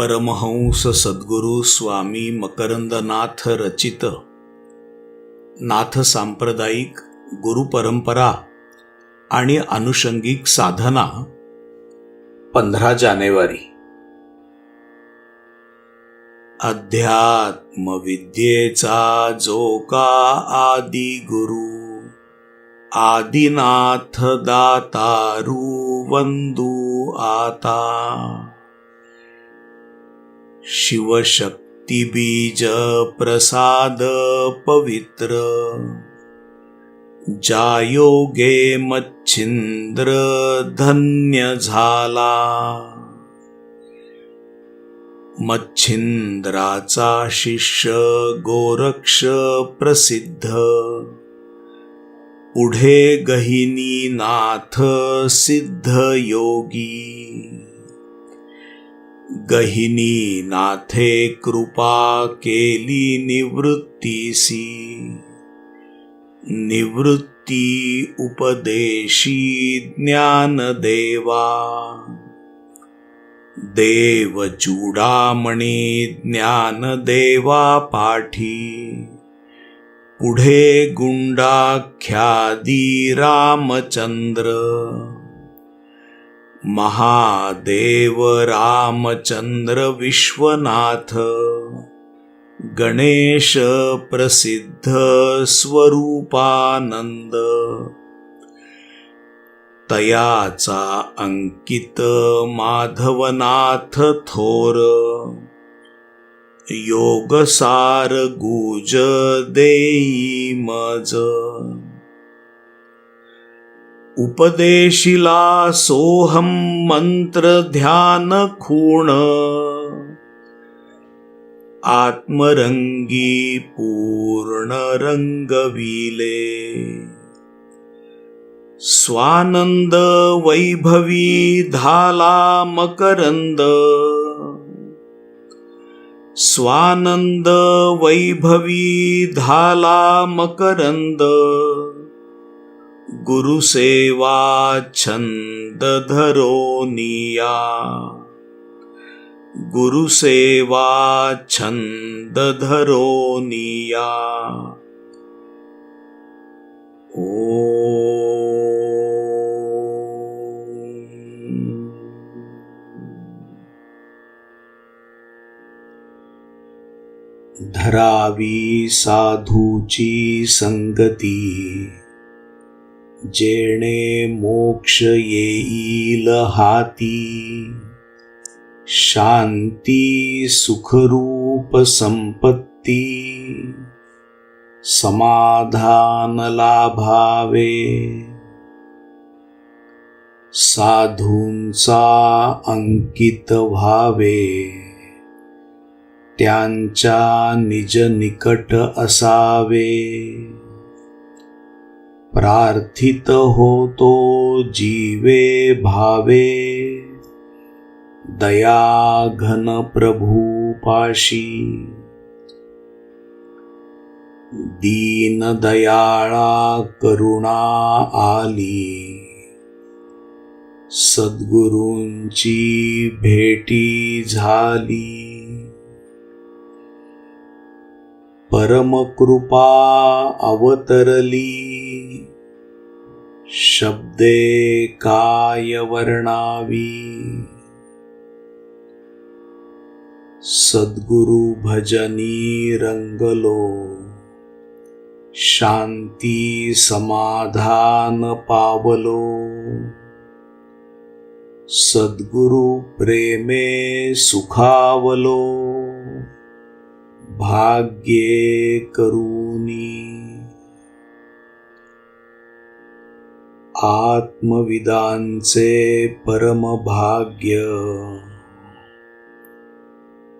परमहंस सद्गुरू स्वामी मकरंदनाथ रचित. नाथ सांप्रदायिक गुरुपरंपरा आणि अनुषंगिक साधना. पंधरा जानेवारी. अध्यात्मविद्येचा जो का आदी गुरु आदिनाथ दातारू वंदू आता. शिवशक्ती बीज प्रसाद पवित्र। जायोगे मच्छिंद्र धन्य झाला। मच्छिंद्राचा शिष्य गोरक्ष प्रसिद्ध। पुढे गहिनी नाथ सिद्ध योगी। गहिनी नाथे कृपा केली निवृत्तीसी। निवृत्ती उपदेशी ज्ञानदेवा। देव चूडामणी ज्ञानदेवा पाठी। पुढे गुंडाख्यादी रामचंद्र। महादेव रामचंद्र विश्वनाथ गणेश प्रसिद्ध स्वरूपानंद तयाचा अंकित माधवनाथ थोर योगसार गुज देई मज उपदेशिला सोहम मंत्र ध्यान खूण आत्मरंगी पूर्ण रंगविले स्वानंद वैभवी धाला मकरंद स्वानंद वैभवी धाला मकरंद गुरुसेवा छन्दधरो निया। गुरुसेवा छन्दधरो निया। ओ। धरावी साधुची सङ्गति जेणे मोक्ष येईल हाती. शांती सुखरूप संपत्ती. समाधान लाभावे. साधूंचा अंकित व्हावे. त्यांच्या निज निकट असावे. प्रार्थित होतो जीवे भावे। दया घन प्रभू पाशी। दीन दयाळा करुणा आली। सद्गुरूंची भेटी झाली। परमकृपा अवतरली। शब्दे काय वर्णावी सद्गुरु भजनी रंगलो शांती समाधान पावलो। सद्गुरु प्रेमे सुखावलो। भाग्ये करूनी आत्मविदांचे परमभाग्य.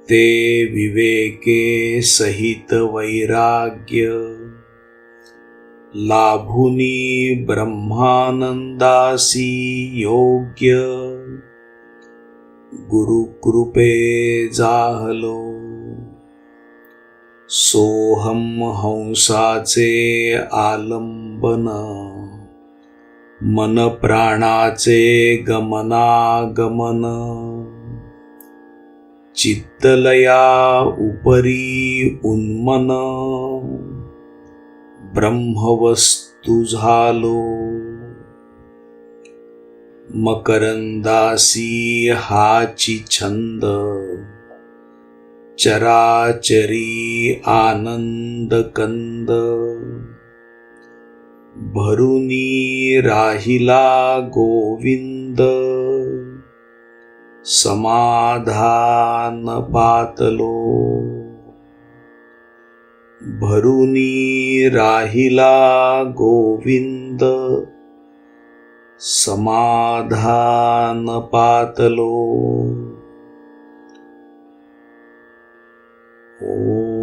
ते विवेके सहित वैराग्य. लाभुनी ब्रह्मानंदासी योग्य. गुरुकृपे जाहलो. सोहम हंसाचे आलंबन. मन प्राणाचे गमनागमन. चित्तलया उपरी उन्मन. ब्रह्मवस्तू झालो. मकरंदासी हाची छंद. चराचरी आनंद कंद भरुनी राहिला गोविन्द। समाधान पातलो भरुणि राहिला गोविन्द। समाधान पतलो ओ